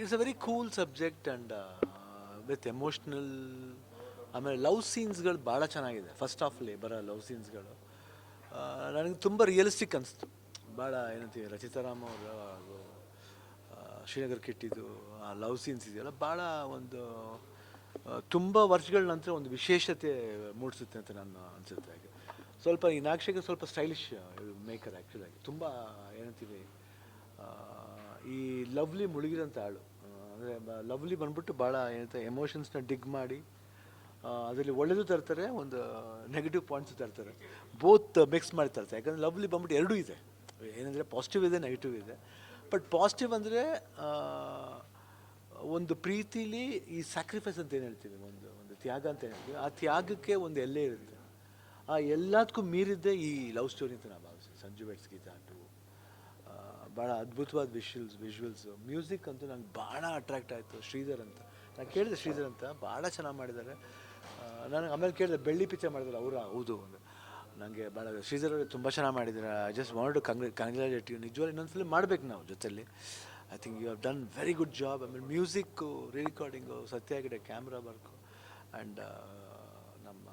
It's a very cool subject and with emotional ಆಮೇಲೆ love ಸೀನ್ಸ್ಗಳು ಭಾಳ ಚೆನ್ನಾಗಿದೆ. ಫಸ್ಟ್ ಹಾಫಲ್ಲಿ ಬರೋ ಲವ್ ಸೀನ್ಸ್ಗಳು ನನಗೆ ತುಂಬ ರಿಯಲಿಸ್ಟಿಕ್ ಅನಿಸ್ತು. ಭಾಳ ಏನಂತೀವಿ ರಚಿತಾರಾಮ್ ಅವರ ಹಾಗೂ ಶ್ರೀನಗರ್ ಕಿಟ್ಟಿದ್ದು ಆ ಲವ್ ಸೀನ್ಸ್ ಇದೆಯಲ್ಲ, ಭಾಳ ಒಂದು ತುಂಬ ವರ್ಷಗಳ ನಂತರ ಒಂದು ವಿಶೇಷತೆ ಮೂಡಿಸುತ್ತೆ ಅಂತ ನಾನು ಅನಿಸುತ್ತೆ ಹಾಗೆ. ಸ್ವಲ್ಪ ಈ ನಾಕ್ಷಿಗೆ ಸ್ವಲ್ಪ ಸ್ಟೈಲಿಶ್ ಮೇಕರ್ ಆ್ಯಕ್ಚುಲಾಗಿ ತುಂಬ ಏನಂತೀವಿ ಈ ಲವ್ಲಿ ಮುಳುಗಿದಂಥ ಆಳು. ಅಂದರೆ ಲವ್ಲಿ ಬಂದ್ಬಿಟ್ಟು ಭಾಳ ಏನಂತ ಎಮೋಷನ್ಸ್ನ ಡಿಗ್ ಮಾಡಿ ಅದರಲ್ಲಿ ಒಳ್ಳೆಯದು ತರ್ತಾರೆ, ಒಂದು ನೆಗೆಟಿವ್ ಪಾಯಿಂಟ್ಸ್ ತರ್ತಾರೆ. ಬೋತ್ ಮಿಕ್ಸ್ ಮಾಡಿ ತರ್ತಾರೆ. ಯಾಕಂದರೆ ಲವ್ಲಿ ಬಂದ್ಬಿಟ್ಟು ಎರಡೂ ಇದೆ. ಏನಂದರೆ ಪಾಸಿಟಿವ್ ಇದೆ ನೆಗೆಟಿವ್ ಇದೆ. ಬಟ್ ಪಾಸಿಟಿವ್ ಅಂದರೆ ಒಂದು ಪ್ರೀತಿಲಿ ಈ ಸ್ಯಾಕ್ರಿಫೈಸ್ ಅಂತ ಏನು ಹೇಳ್ತೀವಿ ಒಂದು ಒಂದು ತ್ಯಾಗ ಅಂತ ಹೇಳ್ತೀವಿ? ಆ ತ್ಯಾಗಕ್ಕೆ ಒಂದು ಎಲ್ಲೇ ಇರುತ್ತೆ. ಆ ಎಲ್ಲದಕ್ಕೂ ಮೀರಿದ್ದೆ ಈ ಲವ್ ಸ್ಟೋರಿ ಅಂತ ನಾನು ಭಾವಿಸ್ತೀನಿ ಸಂಜು ಬೆಟ್ಸ್ ಗೀತಾ ಟು ಭಾಳ ಅದ್ಭುತವಾದ ವಿಷುವಲ್ಸ್ ವಿಜುವಲ್ಸ್ ಮ್ಯೂಸಿಕ್ ಅಂತೂ ನಂಗೆ ಭಾಳ ಅಟ್ರಾಕ್ಟ್ ಆಯಿತು, ಶ್ರೀಧರ್ ಅಂತ. ನಾನು ಕೇಳಿದೆ ಶ್ರೀಧರ್ ಅಂತ ಭಾಳ ಚೆನ್ನಾಗಿ ಮಾಡಿದ್ದಾರೆ ನನಗೆ ಆಮೇಲೆ ಕೇಳಿದೆ, ಬೆಳ್ಳಿ ಪಿಕ್ಚರ್ ಮಾಡಿದ್ರು, ಅವರು, ಹೌದು ನನಗೆ ಭಾಳ ಶ್ರೀಧರ್ ಅವರು ತುಂಬ ಚೆನ್ನಾಗಿ ಮಾಡಿದ್ದಾರೆ I just want to congra congratulate you ನಿಜವಾಗ್ಲೂ ಇನ್ನೊಂದು ಫಿಲ್ಮ್ ಮಾಡ್ಬೇಕು ನಾವು ಜೊತೆಲಿ. I think you have done very good job ಆಮೇಲೆ ಮ್ಯೂಸಿಕ್ಕು ರಿಕಾರ್ಡಿಂಗು ಸತ್ಯ ಆಗಿದೆ ಕ್ಯಾಮ್ರಾ ವರ್ಕು ಆ್ಯಂಡ್ ನಮ್ಮ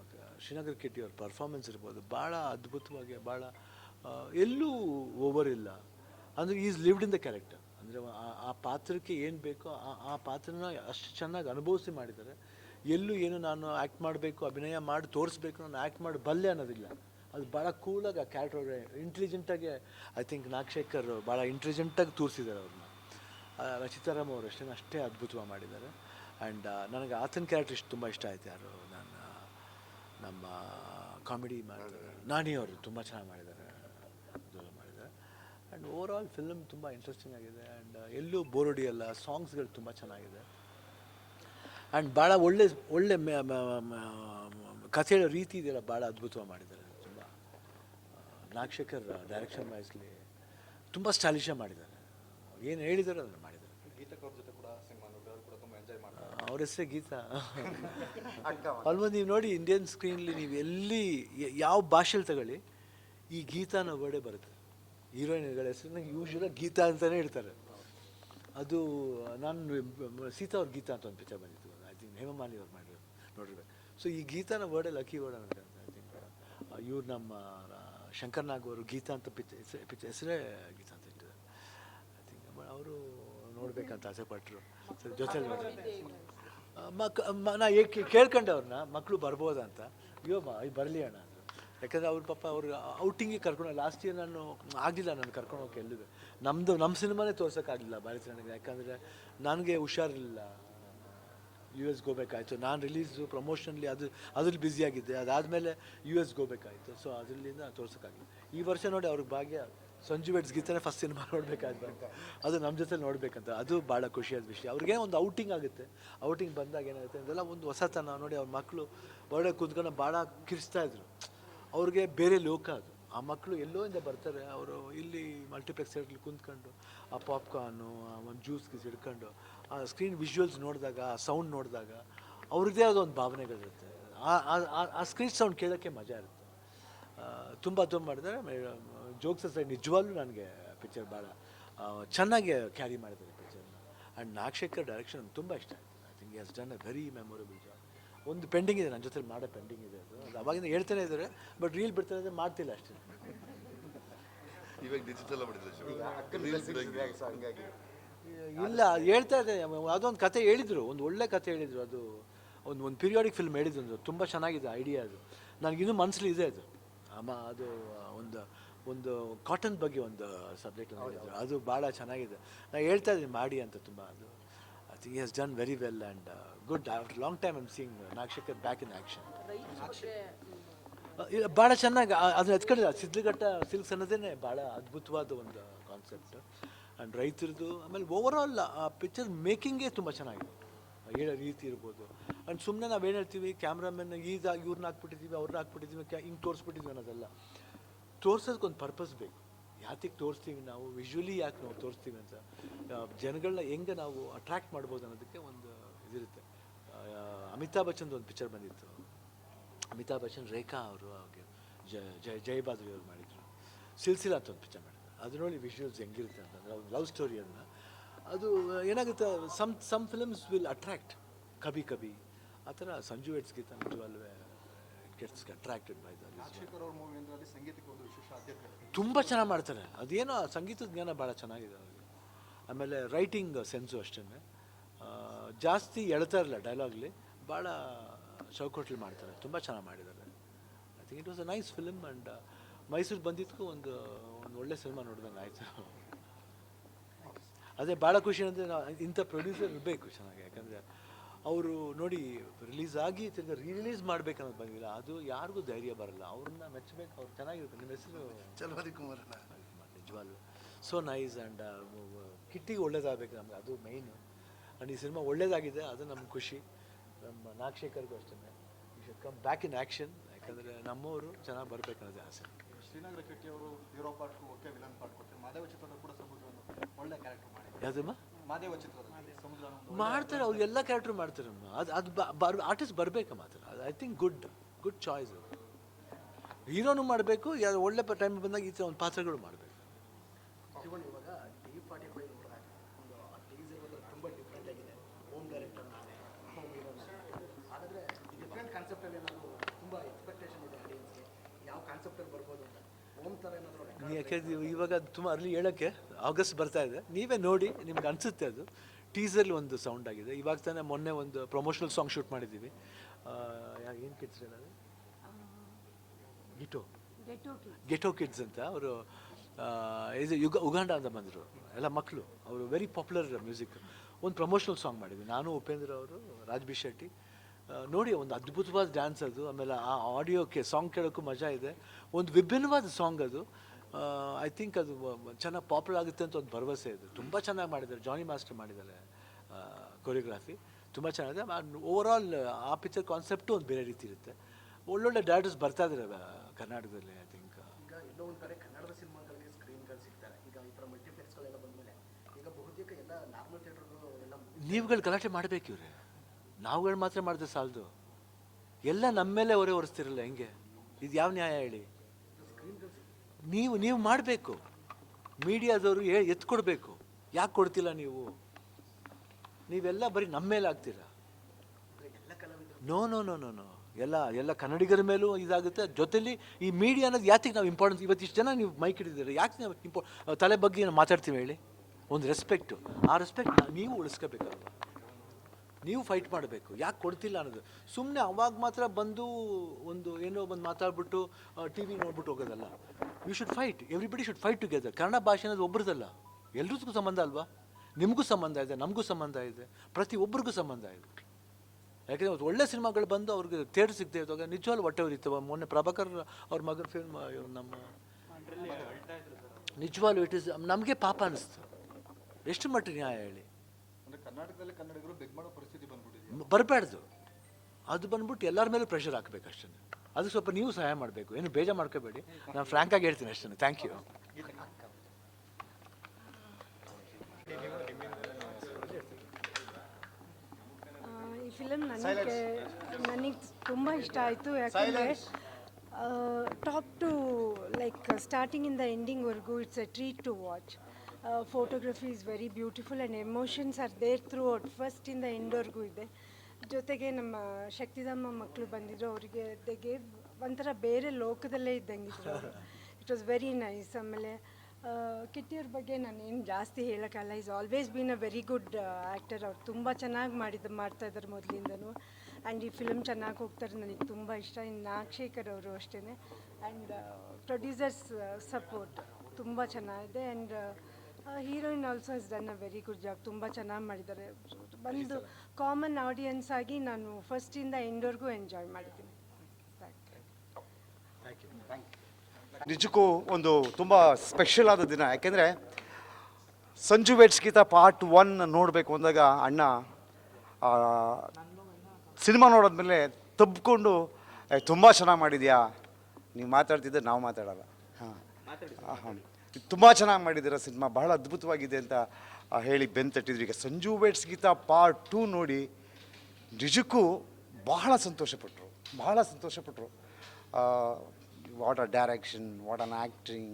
ಶ್ರೀನಗರ್ ಕಿಟ್ಟಿ ಅವ್ರ ಪರ್ಫಾರ್ಮೆನ್ಸ್ ಇರ್ಬೋದು. ಭಾಳ ಅದ್ಭುತವಾಗಿ ಭಾಳ ಎಲ್ಲೂ ಓವರ್ ಇಲ್ಲ. ಅಂದರೆ is lived in the character ಅಂದರೆ ಆ ಪಾತ್ರಕ್ಕೆ ಏನು ಬೇಕೋ ಆ ಪಾತ್ರನ ಅಷ್ಟು ಚೆನ್ನಾಗಿ ಅನುಭವಿಸಿ ಮಾಡಿದ್ದಾರೆ. ಎಲ್ಲೂ ಏನು ನಾನು ಆ್ಯಕ್ಟ್ ಮಾಡಬೇಕು, ಅಭಿನಯ ಮಾಡಿ ತೋರಿಸ್ಬೇಕು, ನಾನು ಆ್ಯಕ್ಟ್ ಮಾಡಿ ಬಲ್ಲೆ ಅನ್ನೋದಿಲ್ಲ. ಅದು ಭಾಳ ಕೂಲಾಗಿ ಆ ಕ್ಯಾರೆಕ್ಟರ್ ಇಂಟೆಲಿಜೆಂಟಾಗಿ ಐ ಥಿಂಕ್ ನಾಗಶೇಖರ್ ಭಾಳ ಇಂಟೆಲಿಜೆಂಟಾಗಿ ತೋರಿಸಿದ್ದಾರೆ ಅವ್ರನ್ನ. ರಚಿತಾರಾಮ್ ಅವರು ಅಷ್ಟೇ ಅಷ್ಟೇ ಅದ್ಭುತವಾಗಿ ಮಾಡಿದ್ದಾರೆ. ಆ್ಯಂಡ್ ನನಗೆ ಆತನ ಕ್ಯಾರೆಕ್ಟರ್ ಇಷ್ಟು ತುಂಬ ಇಷ್ಟ ಆಯ್ತು ಯಾರು ನಾನು ನಮ್ಮ ಕಾಮಿಡಿ ಮಾಡಿದ್ದಾರೆ ನಾನಿ ಅವರು ತುಂಬ ಚೆನ್ನಾಗಿ ಮಾಡಿದ್ದಾರೆ. ಆ್ಯಂಡ್ ಓವರ್ ಆಲ್ ಫಿಲ್ಮ್ ತುಂಬ ಇಂಟ್ರೆಸ್ಟಿಂಗ್ ಆಗಿದೆ. ಆ್ಯಂಡ್ ಎಲ್ಲೂ ಬೋರ್ ಹೊಡಿಯಲ್ಲ ಸಾಂಗ್ಸ್ಗಳು ತುಂಬ ಚೆನ್ನಾಗಿದೆ. ಆ್ಯಂಡ್ ಭಾಳ ಒಳ್ಳೆ ಒಳ್ಳೆ ಕಥೆ ಹೇಳೋ ರೀತಿ ಇದೆಯಲ್ಲ ಭಾಳ ಅದ್ಭುತವಾಗಿ ಮಾಡಿದ್ದಾರೆ. ತುಂಬ ನಾಗಶೇಖರ್ ಡೈರೆಕ್ಷನ್ ವೈಸ್ಲಿ ತುಂಬ ಸ್ಟಾಲಿಶ ಮಾಡಿದ್ದಾರೆ. ಏನು ಹೇಳಿದ್ದಾರೆ ಅದನ್ನು ಮಾಡಿದ್ದಾರೆ. ಅವ್ರ ಹೆಸರೇ ಗೀತಾ. ಆಲ್ಮೋಸ್ಟ್ ನೀವು ನೋಡಿ ಇಂಡಿಯನ್ ಸ್ಕ್ರೀನ್ಲಿ ನೀವು ಎಲ್ಲಿ ಯಾವ ಭಾಷೆಲಿ ತಗೊಳ್ಳಿ ಈ ಗೀತಾ ಅನ್ನೋ ವರ್ಡೇ ಬರುತ್ತೆ. ಹೀರೋಯಿನ್ಗಳ ನಂಗೆ ಯೂಶ್ವಲಾಗಿ ಗೀತಾ ಅಂತಲೇ ಹೇಳ್ತಾರೆ. ಅದು ನಾನು ಸೀತಾ ಅವ್ರ ಗೀತಾ ಅಂತ ಒಂದು ಪಿಕ್ಚರ್ ಬಂದಿತ್ತು. ಐ ಥಿಂಕ್ ಹೇಮಮಾಲಿ ಅವ್ರು ಮಾಡಿದ್ರು ನೋಡಿರ್ಬೇಕು. ಸೊ ಈ ಗೀತಾನ ವರ್ಡೇ ಲಕ್ಕಿ ವರ್ಡ್ ಅಂತ ಐ ಥಿಂಕ್ ಇವ್ರು ನಮ್ಮ ಶಂಕರ್ ನಾಗ್ ಅವರು ಗೀತಾ ಅಂತ ಪಿಕ್ಚರ್ ಪಿಕ್ಚರ್ ಹೆಸರೇ ಗೀತಾ ಅಂತ ಇಟ್ಟಿದ್ದಾರೆ. ಐ ತಿಂಕ್ ಅವರು ನೋಡಬೇಕಂತ ಆಸೆ ಪಟ್ಟರು ಜೊತೆ ಮಕ್ ನಾ ಕೇಳ್ಕೊಂಡೆ ಅವ್ರನ್ನ ಮಕ್ಕಳು ಬರ್ಬೋದಂತ ಅಯ್ಯೋ ಬರಲಿ ಅಣ್ಣ. ಯಾಕಂದ್ರೆ ಅವ್ರ ಪಾಪ ಅವ್ರಿಗೆ ಔಟಿಂಗಿಗೆ ಕರ್ಕೊಂಡು ಲಾಸ್ಟ್ ಇಯರ್ ನಾನು ಆಗಲಿಲ್ಲ ನಾನು ಕರ್ಕೊಂಡು ಹೋಗಿ ಎಲ್ಲಿದೆ ನಮ್ಮದು ನಮ್ಮ ಸಿನಿಮಾನೇ ತೋರ್ಸೋಕ್ಕಾಗಲಿಲ್ಲ ಭಾರತ ನನಗೆ ಯಾಕಂದರೆ ನನಗೆ ಹುಷಾರಿಲ್ಲ ಯು ಎಸ್ ಹೋಗ್ಬೇಕಾಯ್ತು. ನಾನು ರಿಲೀಸು ಪ್ರಮೋಷನ್ಲಿ ಅದು, ಅದ್ರಲ್ಲಿ ಬ್ಯುಸಿಯಾಗಿದ್ದೆ ಅದಾದಮೇಲೆ ಯು ಎಸ್ ಹೋಗ್ಬೇಕಾಯ್ತು. ಸೊ ಅದರಿಂದ ತೋರ್ಸೋಕ್ಕಾಗಲಿಲ್ಲ ಈ ವರ್ಷ ನೋಡಿ ಅವ್ರಿಗೆ ಭಾಗ್ಯ ಸಂಜು ಬೆಟ್ಸ್ ಗೀತಾನೆ ಫಸ್ಟ್ ಸಿನಿಮಾ ನೋಡ್ಬೇಕಾಯ್ತು. ಅದು ನಮ್ಮ ಜೊತೆ ನೋಡಬೇಕಂತ. ಅದು ಭಾಳ ಖುಷಿಯಾದ ವಿಷಯ. ಅವ್ರಿಗೆ ಒಂದು ಔಟಿಂಗ್ ಆಗುತ್ತೆ. ಔಟಿಂಗ್ ಬಂದಾಗ ಏನಾಗುತ್ತೆ ಅದೆಲ್ಲ ಒಂದು ಹೊಸತನ. ನೋಡಿ ಅವ್ರ ಮಕ್ಕಳು ಒಳ್ಳೆ ಕೂತ್ಕೊಂಡು ಭಾಳ ಕಿರಿಸ್ತಾ ಇದ್ರು. ಅವ್ರಿಗೆ ಬೇರೆ ಲೋಕ ಅದು. ಆ ಮಕ್ಕಳು ಎಲ್ಲೋ ಇಂದ ಬರ್ತಾರೆ, ಅವರು ಇಲ್ಲಿ ಮಲ್ಟಿಪ್ಲೆಕ್ಸ್ ಥಿಯೇಟ್ರಲ್ಲಿ ಕುಂತ್ಕೊಂಡು, ಆ ಪಾಪ್ಕಾರ್ನು ಒಂದು ಜ್ಯೂಸ್ ಗೀಸ್ ಹಿಡ್ಕೊಂಡು, ಆ ಸ್ಕ್ರೀನ್ ವಿಜುವಲ್ಸ್ ನೋಡಿದಾಗ, ಆ ಸೌಂಡ್ ನೋಡಿದಾಗ, ಅವ್ರದ್ದೇ ಆದ ಒಂದು ಭಾವನೆಗಳಿರುತ್ತೆ. ಆ- ಸ್ಕ್ರೀನ್ ಸೌಂಡ್ ಕೇಳೋಕ್ಕೆ ಮಜಾ ಇರುತ್ತೆ. ತುಂಬ ತುಂಬ ಮಾಡಿದರೆ ಜೋಕ್ಸ್ ಸೈಡ್ ನಿಜವಾಗ್ಲೂ ನನಗೆ ಪಿಕ್ಚರ್ ಭಾಳ ಚೆನ್ನಾಗಿ ಕ್ಯಾರಿ ಮಾಡಿದ್ದಾರೆ ಪಿಕ್ಚರ್ನ ಆ್ಯಂಡ್ ನಾಗಶೇಖರ್ ಡೈರೆಕ್ಷನ್ ತುಂಬ ಇಷ್ಟ ಆಯಿತು. I think is done a very memorable job ಒಂದು ಪೆಂಡಿಂಗ್ ಇದೆ ನನ್ನ ಜೊತೆ ಮಾಡೋ ಪೆಂಡಿಂಗ್ ಇದೆ ಅದು. ಅದು ಅವಾಗಿಂದ ಹೇಳ್ತಾನೆ ಇದ್ದಾರೆ ಬಟ್ ರೀಲ್ ಬಿಡ್ತಾರೆ ಅಂದರೆ ಮಾಡ್ತಿಲ್ಲ ಅಷ್ಟೇ. ಇವಾಗ ಡಿಜಿಟಲ್ ಇಲ್ಲ ಹೇಳ್ತಾ ಇದ್ದೆ ಅದೊಂದು ಕತೆ ಹೇಳಿದರು ಒಂದು ಒಳ್ಳೆ ಕತೆ ಹೇಳಿದರು ಅದು. ಒಂದು ಒಂದು ಪೀರಿಯಾಡಿಕ್ ಫಿಲ್ಮ್ ಹೇಳಿದ್ರು ಒಂದು ತುಂಬ ಚೆನ್ನಾಗಿದೆ ಐಡಿಯಾ ಅದು. ನನಗಿನ್ನೂ ಮನಸ್ಸಲ್ಲಿ ಇದೆ ಅದು. ಅಮ್ಮ ಅದು ಒಂದು ಒಂದು ಕಾಟನ್ ಬಗ್ಗೆ ಒಂದು ಸಬ್ಜೆಕ್ಟ್ ಅದು ಭಾಳ ಚೆನ್ನಾಗಿದೆ. ನಾನು ಹೇಳ್ತಾ ಇದ್ದೀನಿ ಮಾಡಿ ಅಂತ ತುಂಬ ಅದು. I very well and very well and good long long time seeing uh, Nagashekar back in action ಭಾಳ ಚೆನ್ನಾಗಿ ಆ- ಅದನ್ನ ಎತ್ಕೊಂಡಿಲ್ಲ ಸಿದ್ಧಘಟ್ಟ ಸಿಲ್ಕ್ಸ್ ಅನ್ನೋದೇ ಭಾಳ ಅದ್ಭುತವಾದ ಒಂದು ಕಾನ್ಸೆಪ್ಟ್ ಆ್ಯಂಡ್ ರೈತರದ್ದು ಆಮೇಲೆ ಓವರಾಲ್ ಆ ಪಿಕ್ಚರ್ ಮೇಕಿಂಗೇ ತುಂಬ ಚೆನ್ನಾಗಿದೆ. ಹೇಳೋ ರೀತಿ ಇರ್ಬೋದು. ಆ್ಯಂಡ್ ಸುಮ್ಮನೆ ನಾವೇನು ಹೇಳ್ತೀವಿ ಕ್ಯಾಮ್ರಾಮನ್ ಈಗ ಇವ್ರನ್ನ ಹಾಕ್ಬಿಟ್ಟಿದ್ದೀವಿ ಅವ್ರನ್ನ ಹಾಕ್ಬಿಟ್ಟಿದ್ದೀವಿ ಕ್ಯಾ ಹಿಂಗೆ ತೋರಿಸ್ಬಿಟ್ಟಿದ್ವಿ ಅನ್ನೋದಲ್ಲ. ತೋರ್ಸೋದಕ್ಕೊಂದು ಪರ್ಪಸ್ ಬೇಕು. ಯಾತಿಗೆ ತೋರಿಸ್ತೀವಿ ನಾವು? ವಿಜುವಲಿ ಯಾಕೆ ನಾವು ತೋರಿಸ್ತೀವಿ ಅಂತ? ಜನಗಳನ್ನ ಹೆಂಗೆ ನಾವು ಅಟ್ರ್ಯಾಕ್ಟ್ ಮಾಡ್ಬೋದು ಅನ್ನೋದಕ್ಕೆ ಒಂದು ಇದಿರುತ್ತೆ. ಅಮಿತಾಬ್ ಬಚ್ಚನ್ದು ಒಂದು ಪಿಕ್ಚರ್ ಬಂದಿತ್ತು. ಅಮಿತಾಬ್ ಬಚ್ಚನ್, ರೇಖಾ ಅವರು ಅವ್ರಿಗೆ ಜಯ ಜಯ ಬಾದ್ರಿ ಅವ್ರು ಮಾಡಿದರು. ಸಿಲ್ಸಿಲಾ ಅಂತ ಒಂದು ಪಿಕ್ಚರ್ ಮಾಡಿದ್ರು. ಅದು ನೋಡಿ ವಿಜುವಲ್ಸ್ ಹೆಂಗಿರುತ್ತೆ ಅಂತಂದರೆ ಒಂದು ಲವ್ ಸ್ಟೋರಿ ಅದನ್ನ ಅದು, ಏನಾಗುತ್ತೆ some some films will attract ಕಭಿ ಕಭಿ ಆ ಥರ Sanju weds Geetha ನಿಜವಲ್ವೇ gets attracted by the Rajashekar ಅವ್ರ ಮೂವಿ ಸಂಗೀತಕ್ಕೆ ಒಂದು ವಿಶೇಷ ಆದ್ಯತೆ ತುಂಬ ಚೆನ್ನಾಗಿ ಮಾಡ್ತಾರೆ. ಅದೇನೋ ಸಂಗೀತದ ಜ್ಞಾನ ಭಾಳ ಚೆನ್ನಾಗಿದೆ ಅವ್ರಿಗೆ. ಆಮೇಲೆ ರೈಟಿಂಗ್ ಸೆನ್ಸು ಅಷ್ಟೇ. ಜಾಸ್ತಿ ಎಳ್ತಾ ಇರಲ್ಲ ಡೈಲಾಗ್ಲಿ ಭಾಳ ಚೌಕಟ್ಲಿ ಮಾಡ್ತಾರೆ. ತುಂಬ ಚೆನ್ನಾಗಿ ಮಾಡಿದ್ದಾರೆ. I think it was a nice film and Mysuru ಬಂದಿದ್ದಕ್ಕೂ ಒಂದು ಒಂದು ಒಳ್ಳೆ ಸಿನಿಮಾ ನೋಡ್ದಂಗೆ ಆಯಿತು. ಅದೇ ಭಾಳ ಖುಷಿ ಅಂದರೆ ಇಂಥ ಪ್ರೊಡ್ಯೂಸರ್ ಇರಬೇಕು ಚೆನ್ನಾಗಿ. ಯಾಕಂದರೆ ಅವರು ನೋಡಿ ರಿಲೀಸ್ ಆಗಿ ತಿರ್ಗ ರೀ ರಿಲೀಸ್ ಮಾಡ್ಬೇಕನ್ನೋದು ಬಂದಿಲ್ಲ. ಅದು ಯಾರಿಗೂ ಧೈರ್ಯ ಬರಲ್ಲ. ಅವ್ರನ್ನ ಮೆಚ್ಚಬೇಕು. ಅವ್ರು ಚೆನ್ನಾಗಿರುತ್ತೆ. ನಿಮ್ಮ ಹೆಸರು? ಚಲವಾದಿ ಕುಮಾರಣ್ಣ ನಿಜವಾಗ್ಲು ಸೊ ನೈಸ್ ಆ್ಯಂಡ್ ಕಿಟ್ಟಿಗೆ ಒಳ್ಳೇದಾಗಬೇಕು ನಮ್ಗೆ. ಅದು ಮೈನು ಆ್ಯಂಡ್ ಈ ಸಿನಿಮಾ ಒಳ್ಳೇದಾಗಿದೆ. ಅದು ನಮ್ಮ ಖುಷಿ. ನಮ್ಮ ನಾಗಶೇಖರ್ಗೂ ಅಷ್ಟೇ. You should come back in action ಯಾಕಂದರೆ ನಮ್ಮವರು ಚೆನ್ನಾಗಿ ಬರಬೇಕನ್ನೋದೇ ಆಸೆ. ಶ್ರೀನಗರ ಶೆಟ್ಟಿ ಅವರು ಹೀರೋ ಪಾರ್ಟ್ಗೂ ಓಕೆ ವಿಲನ್ ಪಾರ್ಟ್ ಕೊಡ್ತಾರೆ ಮಾಧವ ಚಿತ್ರದ ಕೂಡ ಸಮುದ್ರ ಒಳ್ಳೆ ಕ್ಯಾರೆಕ್ಟರ್ ಮಾಡಿ ಯಾವುದಮ್ಮ? ಮಾಡ್ತಾರೆ ಅವ್ರು ಎಲ್ಲ ಕ್ಯಾರೆಕ್ಟರ್ ಮಾಡ್ತಾರಮ್ಮ ಅದು ಅದು ಬರ್ ಆರ್ಟಿಸ್ಟ್ ಬರಬೇಕಮ್ಮ ಮಾತ್ರ. I think good good choice ಹೀರೋನು ಮಾಡಬೇಕು ಯಾರು ಒಳ್ಳೆ ಟೈಮ್ ಬಂದಾಗ ಈ ಥರ ಒಂದು ಪಾತ್ರಗಳು ಮಾಡಬೇಕು ಇವನ್ ಇವಾಗ ಡಿ ಫಾರ್ಟಿ ಫೈವ್ ನೋಡಿದಾಗ ಒಂದು ಟೀಸರ್ ಒಂದು ತುಂಬ ಡಿಫ್ರೆಂಟ್ ಆಗಿದೆ ಹೋಮ್ ಡೈರೆಕ್ಟರ್ ನಾನೇ ಹೋಮ್ ಹೀರೋ ಆದರೆ ಡಿಫ್ರೆಂಟ್ ಕಾನ್ಸೆಪ್ಟಲ್ಲಿ ಏನಾದರೂ ತುಂಬ ಎಕ್ಸ್ಪೆಕ್ಟೇಷನ್ ಇದೆ ಆಡಿಯನ್ಸ್ಗೆ ಯಾವ ಕಾನ್ಸೆಪ್ಟಲ್ಲಿ ಬರ್ಬೋದು ಅಂತ ಹೋಮ್ ಥರ ಏನಾದರೂ ನೀ ಯಾಕೆಂದ್ರೆ ಇವಾಗ ತುಂಬ ಅರ್ಲಿ ಹೇಳೋಕ್ಕೆ ಆಗಸ್ಟ್ ಬರ್ತಾ ಇದೆ. ನೀವೇ ನೋಡಿ ನಿಮ್ಗೆ ಅನಿಸುತ್ತೆ ಅದು. ಟೀಸರ್ಲಿ ಒಂದು ಸೌಂಡ್ ಆಗಿದೆ. ಇವಾಗ ತಾನೇ ಮೊನ್ನೆ ಒಂದು ಪ್ರಮೋಷನಲ್ ಸಾಂಗ್ ಶೂಟ್ ಮಾಡಿದ್ದೀವಿ. ಏನು ಕಿಡ್ಸ್ ಹೇಳೋದು ಗಿಟೋ ಗೆಟೋ ಕಿಡ್ಸ್ ಅಂತ. ಅವರು ಇದು ಯುಗ ಉಗಾಂಡ ಅಂತ ಬಂದರು. ಎಲ್ಲ ಮಕ್ಕಳು. ಅವರು ವೆರಿ ಪಾಪ್ಯುಲರ್ ಮ್ಯೂಸಿಕ್ ಒಂದು ಪ್ರಮೋಷನಲ್ ಸಾಂಗ್ ಮಾಡಿದ್ವಿ. ನಾನು ಉಪೇಂದ್ರ ಅವರು ರಾಜ್ಬಿ ಶೆಟ್ಟಿ. ನೋಡಿ ಒಂದು ಅದ್ಭುತವಾದ ಡ್ಯಾನ್ಸ್ ಅದು. ಆಮೇಲೆ ಆ ಆಡಿಯೋಕ್ಕೆ ಸಾಂಗ್ ಕೇಳೋಕ್ಕೂ ಮಜಾ ಇದೆ. ಒಂದು ವಿಭಿನ್ನವಾದ ಸಾಂಗ್ ಅದು. ಐ ಥಿಂಕ್ ಅದು ಚೆನ್ನಾಗಿ ಪಾಪ್ಯುಲರ್ ಆಗುತ್ತೆ ಅಂತ ಒಂದು ಭರವಸೆ ಇದೆ. ತುಂಬ ಚೆನ್ನಾಗಿ ಮಾಡಿದ್ದಾರೆ. ಜಾನಿ ಮಾಸ್ಟರ್ ಮಾಡಿದ್ದಾರೆ ಕೊರಿಯೋಗ್ರಾಫಿ ತುಂಬ ಚೆನ್ನಾಗಿದೆ. ಓವರ್ ಆಲ್ ಆ ಪಿಕ್ಚರ್ ಕಾನ್ಸೆಪ್ಟು ಒಂದು ಬೇರೆ ರೀತಿ ಇರುತ್ತೆ. ಒಳ್ಳೊಳ್ಳೆ ಡೈರೆಕ್ಟರ್ಸ್ ಬರ್ತಾ ಇದ್ದಾರೆ ಕರ್ನಾಟಕದಲ್ಲಿ ಐ ಥಿಂಕ್ ನೀವುಗಳು ಗಲಾಟೆ ಮಾಡಬೇಕು ಇವ್ರೆ. ನಾವುಗಳು ಮಾತ್ರ ಮಾಡಿದ್ರೆ ಸಾಲದು. ಎಲ್ಲ ನಮ್ಮ ಮೇಲೆ ಹೊರೆ ಹೊರಿಸ್ತಿರಲ್ಲ ಹೆಂಗೆ? ಇದು ಯಾವ ನ್ಯಾಯ ಹೇಳಿ? ನೀವು ನೀವು ಮಾಡಬೇಕು. ಮೀಡಿಯಾದವರು ಎತ್ಕೊಡ್ಬೇಕು. ಯಾಕೆ ಕೊಡ್ತಿಲ್ಲ ನೀವು? ನೀವೆಲ್ಲ ಬರೀ ನಮ್ಮ ಮೇಲೆ ಆಗ್ತೀರಾ? No no no no no ಎಲ್ಲ ಎಲ್ಲ ಕನ್ನಡಿಗರ ಮೇಲೂ ಇದಾಗುತ್ತೆ. ಜೊತೆಲಿ ಈ ಮೀಡಿಯಾ ಅನ್ನೋದು ಯಾತಿಗೆ ನಾವು ಇಂಪಾರ್ಟೆನ್ಸ್ ಇವತ್ತಿಷ್ಟು ಜನ ನೀವು ಮೈಕ್ ಹಿಡಿದಿದ್ದೀರಾ? ಯಾಕೆ ನಾವು ಇಂಪೋ ತಲೆ ಬಗ್ಗೆ ನಾವು ಮಾತಾಡ್ತೀವಿ ಹೇಳಿ. ಒಂದು ರೆಸ್ಪೆಕ್ಟು ಆ ರೆಸ್ಪೆಕ್ಟ್ ನೀವು ಉಳಿಸ್ಕೋಬೇಕಲ್ವ ನೀವು ಫೈಟ್ ಮಾಡಬೇಕು. ಯಾಕೆ ಕೊಡ್ತಿಲ್ಲ ಅನ್ನೋದು. ಸುಮ್ಮನೆ ಅವಾಗ ಮಾತ್ರ ಬಂದು ಒಂದು ಏನೋ ಒಂದು ಮಾತಾಡ್ಬಿಟ್ಟು ಟಿ ವಿ ನೋಡ್ಬಿಟ್ಟು ಹೋಗೋದಲ್ಲ. You should fight everybody should fight together Kannada ಭಾಷೆ ಅನ್ನೋದು ಒಬ್ಬರದಲ್ಲ ಎಲ್ರಿಗೂ ಸಂಬಂಧ ಅಲ್ವಾ? ನಿಮಗೂ ಸಂಬಂಧ ಇದೆ ನಮಗೂ ಸಂಬಂಧ ಇದೆ ಪ್ರತಿ ಒಬ್ರಿಗೂ ಸಂಬಂಧ ಇದೆ. ಯಾಕೆಂದರೆ ಒಂದು ಒಳ್ಳೆ ಸಿನಿಮಾಗಳು ಬಂದು ಅವ್ರಿಗೆ ಥಿಯೇಟರ್ ಸಿಗದೆ ಇದ್ದಾಗ ನಿಜವಾಗ್ಲೂ ಹೊಟ್ಟೆ ಉರಿತವ ಮೊನ್ನೆ ಪ್ರಭಾಕರ್ ಅವ್ರ ಮಗನ ಫಿಲ್ಮ್ ನಮ್ಮ ನಿಜವಾಗ್ಲೂ ಇಟ್ ಇಸ್ ನಮಗೆ ಪಾಪ ಅನಿಸ್ತು. ಎಷ್ಟು ಮಟ್ಟಿಗೆ ನ್ಯಾಯ ಹೇಳಿ? ಕರ್ನಾಟಕದಲ್ಲಿ ಕನ್ನಡಿಗರು ಬೆಗ್ ಮಾಡೋ ಪರಿಸ್ಥಿತಿ ಬಂದ್ಬಿಟ್ಟಿದೆ. ಬರಬಾರ್ದು ಅದು ಬಂದ್ಬಿಟ್ಟು ಎಲ್ಲರ ಮೇಲೂ ಪ್ರೆಷರ್ ಹಾಕ್ಬೇಕು ಅದಕ್ಕೆ ಸ್ವಲ್ಪ ನೀವು ಸಹಾಯ ಮಾಡಬೇಕು. ಏನು ಬೇಜಾರು ಮಾಡ್ಕೋಬೇಡಿ. ನಾನು ಫ್ರ್ಯಾಂಕಾಗಿ ಹೇಳ್ತೀನಿ ಅಷ್ಟೇ ಥ್ಯಾಂಕ್ ಯು ಆ, ಈ ಫಿಲಮ್ ನನಗೆ ನನಗೆ ತುಂಬ ಇಷ್ಟ ಆಯಿತು. ಯಾಕಂದರೆ ಟಾಪ್ ಟು ಲೈಕ್ ಸ್ಟಾರ್ಟಿಂಗ್ ಸ್ಟಾರ್ಟಿಂಗಿಂದ ಎಂಡಿಂಗ್ವರೆಗೂ it's a treat to watch photography is very beautiful and emotions are there throughout ಫಸ್ಟಿಂದ ಎಂಡ್ವರೆಗೂ ಇದೆ. ಜೊತೆಗೆ ನಮ್ಮ ಶಕ್ತಿಧಾಮ ಮಕ್ಕಳು ಬಂದಿದ್ರು ಅವರಿಗೆ ದೆ ಗೇವ್ ಒಂಥರ ಬೇರೆ ಲೋಕದಲ್ಲೇ ಇದ್ದಂಗಿದ್ರು ಅವರು ಇಟ್ ವಾಸ್ ವೆರಿ ನೈಸ್ ಆಮೇಲೆ ಕಿಟ್ಟಿಯವ್ರ ಬಗ್ಗೆ ನಾನು ಏನು ಜಾಸ್ತಿ ಹೇಳೋಕ್ಕಲ್ಲ is always been a very good actor ಅವ್ರು ತುಂಬ ಚೆನ್ನಾಗಿ ಮಾಡಿದ್ದು ಮಾಡ್ತಾ ಇದ್ದಾರೆ ಮೊದಲಿಂದನೂ. ಆ್ಯಂಡ್ ಈ ಫಿಲಮ್ ಚೆನ್ನಾಗಿ ಹೋಗ್ತಾರೆ ನನಗೆ ತುಂಬ ಇಷ್ಟ. ಇನ್ನು ನಾಗಶೇಖರ್ ಅವರು ಅಷ್ಟೇ ಆ್ಯಂಡ್ ಪ್ರೊಡ್ಯೂಸರ್ಸ್ ಸಪೋರ್ಟ್ ತುಂಬ ಚೆನ್ನಾಗಿದೆ. And heroine also is done a very good job ತುಂಬ ಚೆನ್ನಾಗಿ ಮಾಡಿದ್ದಾರೆ. ಬಂದು ಕಾಮನ್ ಆಡಿಯನ್ಸ್ ಆಗಿ ನಾನು ಫಸ್ಟಿಂದ ಎಂಡ್ವರೆಗೂ ಎಂಜಾಯ್ ಮಾಡಿದ್ದೀನಿ ನಿಜಕ್ಕೂ ಒಂದು ತುಂಬ ಸ್ಪೆಷಲ್ ಆದ ದಿನ. ಯಾಕೆಂದರೆ Sanju weds Geetha part one ನೋಡಬೇಕು ಅಂದಾಗ ಅಣ್ಣ ಆ, ಸಿನಿಮಾ ನೋಡಿದ್ಮೇಲೆ ತಬ್ಕೊಂಡು ತುಂಬ ಚೆನ್ನಾಗಿ ಮಾಡಿದ್ಯಾ? ನೀವು ಮಾತಾಡ್ತಿದ್ದೆ ನಾವು ಮಾತಾಡಲ್ಲ. ಹಾಂ. ಹಾಂ ತುಂಬ ಚೆನ್ನಾಗಿ ಮಾಡಿದ್ದೀರ ಸಿನಿಮಾ, ಬಹಳ ಅದ್ಭುತವಾಗಿದೆ ಅಂತ ಹೇಳಿ ಬೆನ್ ತಟ್ಟಿದ್ರು. ಈಗ Sanju weds Geetha part two ನೋಡಿ, ನಿಜಕ್ಕೂ ಬಹಳ ಸಂತೋಷಪಟ್ಟರು ಬಹಳ ಸಂತೋಷಪಟ್ಟರು what a direction what an acting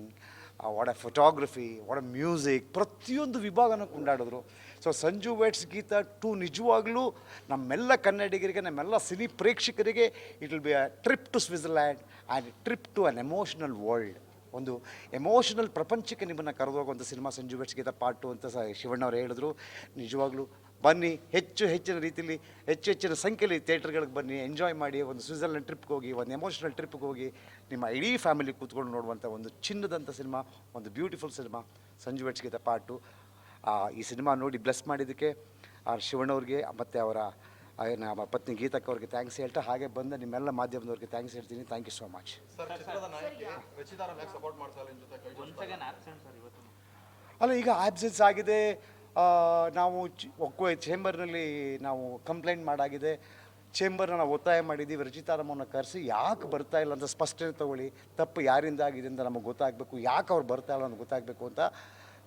what a photography a music ಪ್ರತಿಯೊಂದು ವಿಭಾಗನೂ ಕೊಂಡಾಡಿದ್ರು. So Sanju weds Geetha two ನಿಜವಾಗ್ಲೂ ನಮ್ಮೆಲ್ಲ ಕನ್ನಡಿಗರಿಗೆ, ನಮ್ಮೆಲ್ಲ ಸಿನಿ ಪ್ರೇಕ್ಷಕರಿಗೆ it will be a trip to Switzerland and trip to an emotional world ಒಂದು ಎಮೋಷನಲ್ ಪ್ರಪಂಚಕ್ಕೆ ನಿಮ್ಮನ್ನು ಕರೆದೋಗುವಂಥ cinema Sanju weds Geetha part two ಅಂತ ಸಹ ಶಿವಣ್ಣವ್ರು ಹೇಳಿದ್ರು. ನಿಜವಾಗ್ಲೂ ಬನ್ನಿ, ಹೆಚ್ಚು ಹೆಚ್ಚಿನ ರೀತಿಯಲ್ಲಿ ಹೆಚ್ಚು ಹೆಚ್ಚಿನ ಸಂಖ್ಯೆಯಲ್ಲಿ ಥಿಯೇಟರ್ಗಳಿಗೆ ಬನ್ನಿ ಎಂಜಾಯ್ ಮಾಡಿ ಒಂದು ಸ್ವಿಟ್ಜರ್ಲೆಂಡ್ ಟ್ರಿಪ್ಗೆ ಹೋಗಿ, ಒಂದು ಎಮೋಷನಲ್ ಟ್ರಿಪ್ಗೆ ಹೋಗಿ ನಿಮ್ಮ ಇಡೀ ಫ್ಯಾಮಿಲಿ ಕೂತ್ಕೊಂಡು ನೋಡುವಂಥ ಒಂದು ಚಿನ್ನದಂಥ ಸಿನಿಮಾ, ಒಂದು ಬ್ಯೂಟಿಫುಲ್ ಸಿನಿಮಾ ಸಂಜು ವೆಟ್ಸ್ ಗೀತ ಪಾಟು ಈ ಸಿನಿಮಾ ನೋಡಿ ಬ್ಲೆಸ್ ಮಾಡಿದ್ದಕ್ಕೆ ಆ ಶಿವಣ್ಣವ್ರಿಗೆ ಮತ್ತು ಅವರ ನಮ್ಮ ಪತ್ನಿ ಗೀತಕ್ಕೆ ಅವ್ರಿಗೆ ಥ್ಯಾಂಕ್ಸ್ ಹೇಳ್ತಾ ಹಾಗೆ ಬಂದ ನಿಮ್ಮೆಲ್ಲ ಮಾಧ್ಯಮದವ್ರಿಗೆ ಥ್ಯಾಂಕ್ಸ್ ಹೇಳ್ತೀನಿ. Thank you so much sir ಚಿತ್ರದ ನಾಯಕಿ ರಚಿತಾರ ಯಾಕೆ ಸಪೋರ್ಟ್ ಮಾಡ್ತಾ ನಿಮ್ಮ ಜೊತೆ ಕೈ ಜೋಡಿಸ್ತಾ ಅಲ್ಲ ಈಗ ಆಬ್ಸೆನ್ಸ್ ಆಗಿದೆ. ನಾವು ಚ್- ಒಕ್ಕೋ ಚೇಂಬರ್ನಲ್ಲಿ ನಾವು ಕಂಪ್ಲೇಂಟ್ ಮಾಡಾಗಿದೆ. ಚೇಂಬರ್ನ ನಾವು ಒತ್ತಾಯ ಮಾಡಿದ್ದೀವಿ ರಚಿತಾರಾಮವನ್ನು ಕರೆಸಿ ಯಾಕೆ ಬರ್ತಾ ಇಲ್ಲ ಅಂತ ಸ್ಪಷ್ಟನೆ ತಗೊಳ್ಳಿ. ತಪ್ಪು ಯಾರಿಂದ ಆಗಿದೆ ಅಂತ ನಮಗೆ ಗೊತ್ತಾಗಬೇಕು. ಯಾಕೆ ಅವ್ರು ಬರ್ತಾ ಇಲ್ಲ ಅಂತ ಗೊತ್ತಾಗಬೇಕು ಅಂತ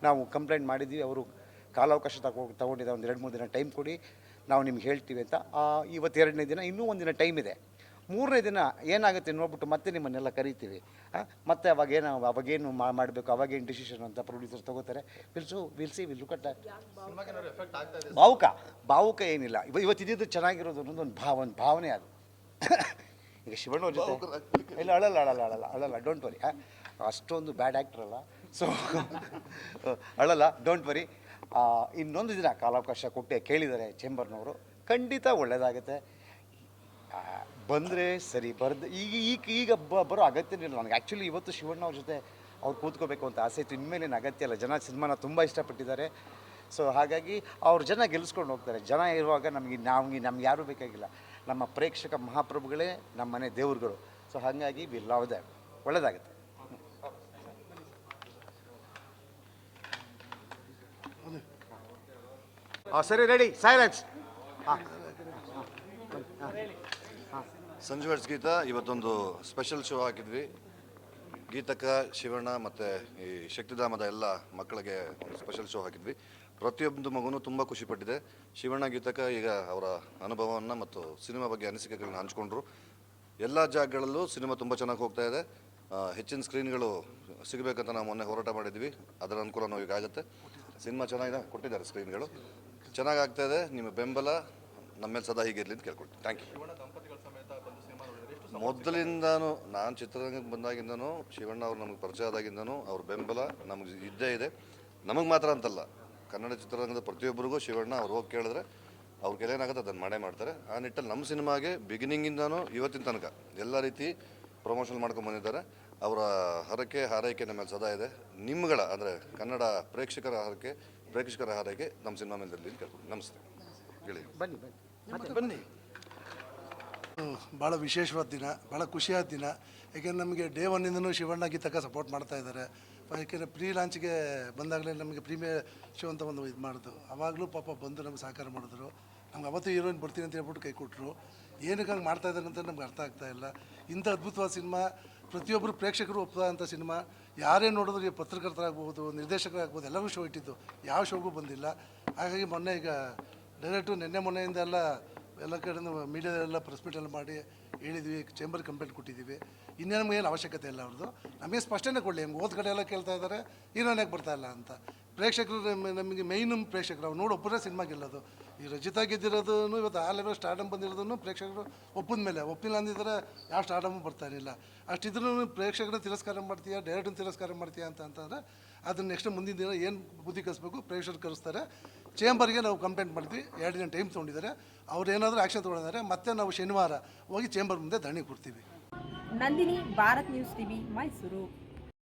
ನಾವು ಕಂಪ್ಲೇಂಟ್ ಮಾಡಿದ್ದೀವಿ ಅವರು ಕಾಲಾವಕಾಶ ತಗೊ ತಗೊಂಡಿದ್ದಾರೆ. ಒಂದು ಎರಡು ಮೂರು ದಿನ ಟೈಮ್ ಕೊಡಿ. ನಾವು ನಿಮ್ಗೆ ಹೇಳ್ತೀವಿ ಅಂತ. ಇವತ್ತು ಎರಡನೇ ದಿನ ಇನ್ನೂ ಒಂದಿನ ಟೈಮ್ ಇದೆ. ಮೂರನೇ ದಿನ ಏನಾಗುತ್ತೆ ನೋಡ್ಬಿಟ್ಟು ಮತ್ತೆ ನಿಮ್ಮನ್ನೆಲ್ಲ ಕರಿತೀವಿ. ಮತ್ತೆ ಮತ್ತೆ ಅವಾಗೇನು ಅವಾಗೇನು ಮಾಡಬೇಕು ಅವಾಗೇನು ಡಿಸಿಷನ್ ಅಂತ ಪ್ರೊಡ್ಯೂಸರ್ ತಗೋತಾರೆ. ವಿಲ್ಸು ವಿಲ್ಸಿ ವಿಲ್ ಕಟ್ಟ ಭಾವುಕ ಭಾವುಕ ಏನಿಲ್ಲ. ಇವ ಇವತ್ತು ಇದ್ದಿದ್ದು ಚೆನ್ನಾಗಿರೋದು ಅನ್ನೋದು ಒಂದು ಭಾವ ಒಂದು ಭಾವನೆ ಅದು. ಈಗ ಶಿವಣ್ಣ ಜೊತೆ ಇಲ್ಲ ಅಳಲ್ಲ ಅಳಲ್ಲ ಅಳಲ್ಲ ಅಳಲ್ಲ ಡೋಂಟ್ ವರಿ ಅಷ್ಟೊಂದು ಬ್ಯಾಡ್ ಆ್ಯಕ್ಟ್ರಲ್ಲ ಸೊ ಅಳಲ್ಲ ಡೋಂಟ್ ವರಿ ಇನ್ನೊಂದು ದಿನ ಕಾಲಾವಕಾಶ ಕೊಟ್ಟೆ ಕೇಳಿದ್ದಾರೆ ಚೇಂಬರ್ನವರು, ಖಂಡಿತ ಒಳ್ಳೆಯದಾಗುತ್ತೆ ಬಂದರೆ ಸರಿ, ಬರ್ದು, ಈಗ ಈಗ ಈಗ ಬ- ಬರೋ ಅಗತ್ಯನಿಲ್ಲ ನನಗೆ. ಆ್ಯಕ್ಚುಲಿ ಇವತ್ತು ಶಿವಣ್ಣ ಅವ್ರ ಜೊತೆ ಅವ್ರು ಕೂತ್ಕೋಬೇಕು ಅಂತ ಆಸೆ ಇತ್ತು. ಇನ್ಮೇಲೇನು ಅಗತ್ಯ ಇಲ್ಲ. ಜನ ಸಿನಿಮಾನ ತುಂಬ ಇಷ್ಟಪಟ್ಟಿದ್ದಾರೆ. ಸೊ ಹಾಗಾಗಿ ಅವ್ರ ಜನ ಗೆಲ್ಲಿಸ್ಕೊಂಡು ಹೋಗ್ತಾರೆ. ಜನ ಇರುವಾಗ ನಮಗೆ ನಮಗೆ ನಮ್ಗೆ ಯಾರೂ ಬೇಕಾಗಿಲ್ಲ. ನಮ್ಮ ಪ್ರೇಕ್ಷಕ ಮಹಾಪ್ರಭುಗಳೇ ನಮ್ಮ ಮನೆ ದೇವ್ರುಗಳು. ಸೊ ಹಾಗಾಗಿ ವಿ ಲವ್ ದ್ಯಾಟ್ ಒಳ್ಳೆಯದಾಗುತ್ತೆ ಸರಿ ready silence Sanju weds Geetha, ಇವತ್ತೊಂದು ಸ್ಪೆಷಲ್ ಶೋ ಹಾಕಿದ್ವಿ. ಗೀತಕ, ಶಿವಣ್ಣ ಮತ್ತು ಈ ಶಕ್ತಿಧಾಮದ ಎಲ್ಲ ಮಕ್ಕಳಿಗೆ ಸ್ಪೆಷಲ್ ಶೋ ಹಾಕಿದ್ವಿ. ಪ್ರತಿಯೊಂದು ಮಗುನೂ ತುಂಬ ಖುಷಿಪಟ್ಟಿದೆ ಶಿವಣ್ಣ ಗೀತಕ್ಕ ಈಗ ಅವರ ಅನುಭವವನ್ನು ಮತ್ತು ಸಿನಿಮಾ ಬಗ್ಗೆ ಅನಿಸಿಕೆಗಳನ್ನ ಹಂಚ್ಕೊಂಡ್ರು. ಎಲ್ಲ ಜಾಗಗಳಲ್ಲೂ ಸಿನಿಮಾ ತುಂಬ ಚೆನ್ನಾಗಿ ಹೋಗ್ತಾ ಇದೆ. ಹೆಚ್ಚಿನ ಸ್ಕ್ರೀನ್ಗಳು ಸಿಗಬೇಕಂತ ನಾವು ಮೊನ್ನೆ ಹೋರಾಟ ಮಾಡಿದ್ವಿ. ಅದರ ಅನುಕೂಲ ನಾವು ಈಗ ಆಗುತ್ತೆ. ಸಿನಿಮಾ ಚೆನ್ನಾಗಿದೆ, ಕೊಟ್ಟಿದ್ದಾರೆ ಸ್ಕ್ರೀನ್ಗಳು. ಚೆನ್ನಾಗಿ ಆಗ್ತಾ ಇದೆ. ನಿಮ್ಮ ಬೆಂಬಲ ನಮ್ಮ ಮೇಲೆ ಸದಾ ಹೀಗಿರಲಿ ಅಂತ ಕೇಳ್ಕೊಳ್ತೀನಿ. ಥ್ಯಾಂಕ್ ಯು ಮೊದಲಿಂದಾನು ನಾನು ಚಿತ್ರರಂಗಕ್ಕೆ ಬಂದಾಗಿಂದನೂ ಶಿವಣ್ಣ ಅವ್ರು ನಮಗೆ ಪರಿಚಯ ಆದಾಗಿಂದನೂ ಅವ್ರ ಬೆಂಬಲ ನಮಗೆ ಇದ್ದೇ ಇದೆ. ನಮಗೆ ಮಾತ್ರ ಅಂತಲ್ಲ. ಕನ್ನಡ ಚಿತ್ರರಂಗದ ಪ್ರತಿಯೊಬ್ಬರಿಗೂ ಶಿವಣ್ಣ ಅವ್ರು ಹೋಗಿ ಕೇಳಿದ್ರೆ ಅವ್ರ ಏನಾಗುತ್ತೆ ಅದನ್ನು ಮಾಡೇ ಮಾಡ್ತಾರೆ. ಆ ನಿಟ್ಟಲ್ಲಿ ನಮ್ಮ ಸಿನಿಮಾಗೆ ಬಿಗಿನಿಂಗಿಂದನೂ ಇವತ್ತಿನ ತನಕ ಎಲ್ಲ ರೀತಿ ಪ್ರಮೋಷನ್ ಮಾಡ್ಕೊಂಡು ಬಂದಿದ್ದಾರೆ. ಅವರ ಹರಕೆ ಹಾರೈಕೆ ನಮ್ಮ ಮೇಲೆ ಸದಾ ಇದೆ. ನಿಮ್ಗಳ ಅಂದರೆ ಕನ್ನಡ ಪ್ರೇಕ್ಷಕರ ಹರಕೆ ಪ್ರೇಕ್ಷಕರ ಹಾರೈಕೆ ನಮ್ಮ ಸಿನಿಮಾ ಮೇಲೆ ಇರಲಿ ಅಂತ ಕೇಳ್ಕೊಂಡು ನಮಸ್ತೆ. ಹೇಳಿ. ಬನ್ನಿ ಬನ್ನಿ. ಬನ್ನಿ. ಭಾಳ ವಿಶೇಷವಾದ ದಿನ ಭಾಳ ಖುಷಿಯಾದ ದಿನ. ಯಾಕೆಂದರೆ ನಮಗೆ ಡೇ ಒನ್ನಿಂದನೂ ಶಿವಣ್ಣ ಗೀತಕ್ಕ ಸಪೋರ್ಟ್ ಮಾಡ್ತಾ ಇದ್ದಾರೆ. ಯಾಕೆಂದರೆ ಪ್ರೀ ಲಾಂಚ್ಗೆ ಬಂದಾಗಲೇ ನಮಗೆ ಪ್ರೀಮಿಯರ್ ಶೋ ಅಂತ ಒಂದು ಇದು ಮಾಡಿದ್ರು ಆವಾಗಲೂ ಪಾಪ ಬಂದು ನಮ್ಗೆ ಸಹಕಾರ ಮಾಡಿದ್ರು. ನಮ್ಗೆ ಅವತ್ತು ಹೀರೋಯಿನ್ ಬರ್ತೀನಿ ಅಂತ ಹೇಳ್ಬಿಟ್ಟು ಕೈ ಕೊಟ್ಟರು ಏನಕ್ಕೆ ಹಂಗೆ ಮಾಡ್ತಾ ಇದ್ದಾರೆ ಅಂತ ನಮ್ಗೆ ಅರ್ಥ ಆಗ್ತಾ ಇಲ್ಲ. ಇಂಥ ಅದ್ಭುತವಾದ ಸಿನಿಮಾ ಪ್ರತಿಯೊಬ್ಬರು ಪ್ರೇಕ್ಷಕರು ಒಪ್ಪದಂಥ ಸಿನಿಮಾ, ಯಾರೇ ನೋಡಿದ್ರು ಈ ಪತ್ರಕರ್ತರಾಗ್ಬೋದು ನಿರ್ದೇಶಕರಾಗ್ಬೋದು ಎಲ್ಲರೂ ಶೋ ಇಟ್ಟಿದ್ದು, ಯಾವ ಶೋಗೂ ಬಂದಿಲ್ಲ. ಹಾಗಾಗಿ ಮೊನ್ನೆ ಈಗ ಡೈರೆಕ್ಟು ನಿನ್ನೆ ಮೊನ್ನೆಯಿಂದ ಎಲ್ಲ ಎಲ್ಲ ಕಡೆಯಿಂದ ಮೀಡಿಯಾದೆಲ್ಲ ಪ್ರೆಸ್ ಎಲ್ಲ ಮಾಡಿ ಹೇಳಿದ್ವಿ ಚೇಂಬರ್ ಕಂಪ್ಲೇಂಟ್ ಕೊಟ್ಟಿದ್ದೀವಿ. ಇನ್ನೇನು ಏನು ಅವಶ್ಯಕತೆ ಇಲ್ಲ ಅವ್ರದ್ದು. ನಮಗೆ ಸ್ಪಷ್ಟನೆ ಕೊಡಲಿ, ಹೆಂಗೆ ಓದ್ ಕಡೆ ಎಲ್ಲ ಕೇಳ್ತಾ ಇದ್ದಾರೆ ಯಾಕೆ ಬರ್ತಾ ಇಲ್ಲ ಅಂತ. ಪ್ರೇಕ್ಷಕರು ನಮ್- ನಮಗೆ ಮೈನ್ ಪ್ರೇಕ್ಷಕರು. ಅವ್ರು ನೋಡಿ ಒಬ್ಬರೇ ಸಿನಿಮಾ ಗೆಲ್ಲೋದು ಈ ರಚಿತಾ ಗೆದ್ದಿರೋದನ್ನು ಇವತ್ತು ಆ ಲೆವೆಲ್ ಸ್ಟಾರ್ಡಮ್ ಬಂದಿರೋದನ್ನು ಪ್ರೇಕ್ಷಕರು ಒಪ್ಪಿದ ಮೇಲೆ ಒಪ್ಪಿಲ್ಲ ಅಂದಿದ್ರೆ ಯಾವ ಸ್ಟಾರ್ಡಮ್ ಬರ್ತಾ ಇರಲಿಲ್ಲ. ಅಷ್ಟಿದ್ರೂ ಪ್ರೇಕ್ಷಕರನ್ನ ತಿರಸ್ಕಾರ ಮಾಡ್ತೀಯಾ ಡೈರೆಕ್ಟ್ ತಿರಸ್ಕಾರ ಮಾಡ್ತೀಯಾ ಅಂತ ಅಂತಂದರೆ ಅದನ್ನ ನೆಕ್ಸ್ಟ್ ಮುಂದಿನ ದಿನ ಏನು ಬುದ್ಧಿ ಕಲಿಸ್ಬೇಕು ಪ್ರೇಕ್ಷಕರು ಕರೆಸ್ತಾರೆ. ಚೇಂಬರ್ಗೆ ನಾವು ಕಂಪ್ಲೇಂಟ್ ಮಾಡ್ತೀವಿ. ಎರಡು ದಿನ ಟೈಮ್ ತೊಗೊಂಡಿದ್ದಾರೆ. ಅವ್ರು ಏನಾದರೂ ಆ್ಯಕ್ಷನ್ ತೊಗೊಂಡಿದ್ದಾರೆ, ಮತ್ತೆ ನಾವು ಶನಿವಾರ ಹೋಗಿ ಚೇಂಬರ್ ಮುಂದೆ ಧರಣಿ ಕೊಡ್ತೀವಿ. Nandini, Bharat news TV, Mysuru.